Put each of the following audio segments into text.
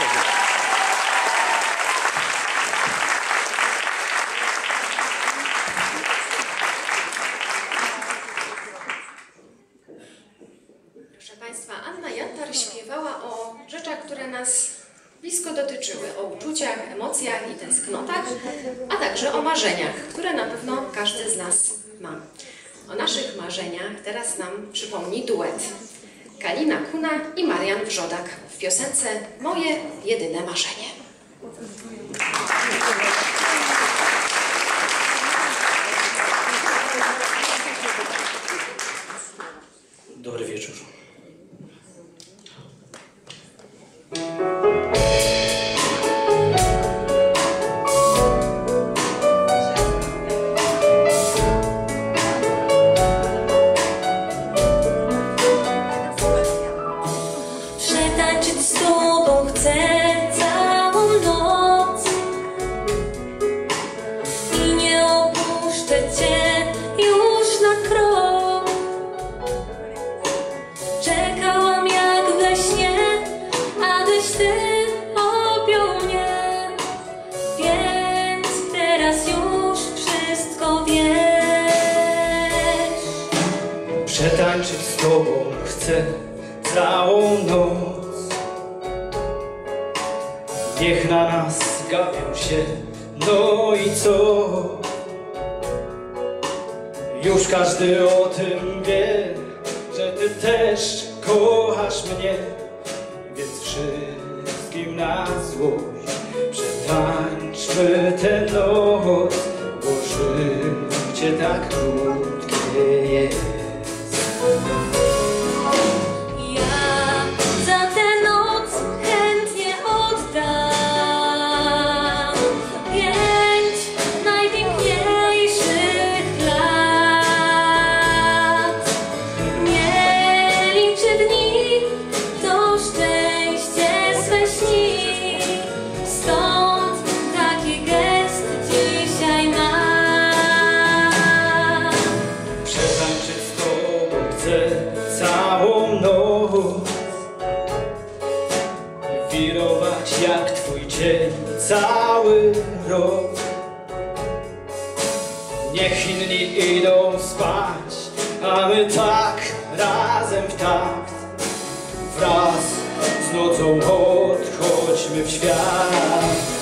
Proszę Państwa, Anna Jantar śpiewała o rzeczach, które nas blisko dotyczyły, o uczuciach, emocjach i tęsknotach, a także o marzeniach, które na pewno każdy z nas ma. O naszych marzeniach teraz nam przypomni duet. Kalina Kuna i Marian Wrzodak w piosence Moje jedyne marzenie. Opuszczę cię już na krok Czekałam jak we śnie, abyś ty objął mnie Więc teraz już wszystko wiesz Przetańczyć z tobą chcę całą noc. Niech na nas gapią się, no i co? Już każdy o tym wie, że ty też kochasz mnie, więc wszystkim na złość przetańczmy tę noc, bo życie tak krótkie chcę całą noc. I wirować jak twój dzień cały rok. Niech inni idą spać, a my tak razem w takt. Wraz z nocą odchodźmy w świat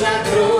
na krok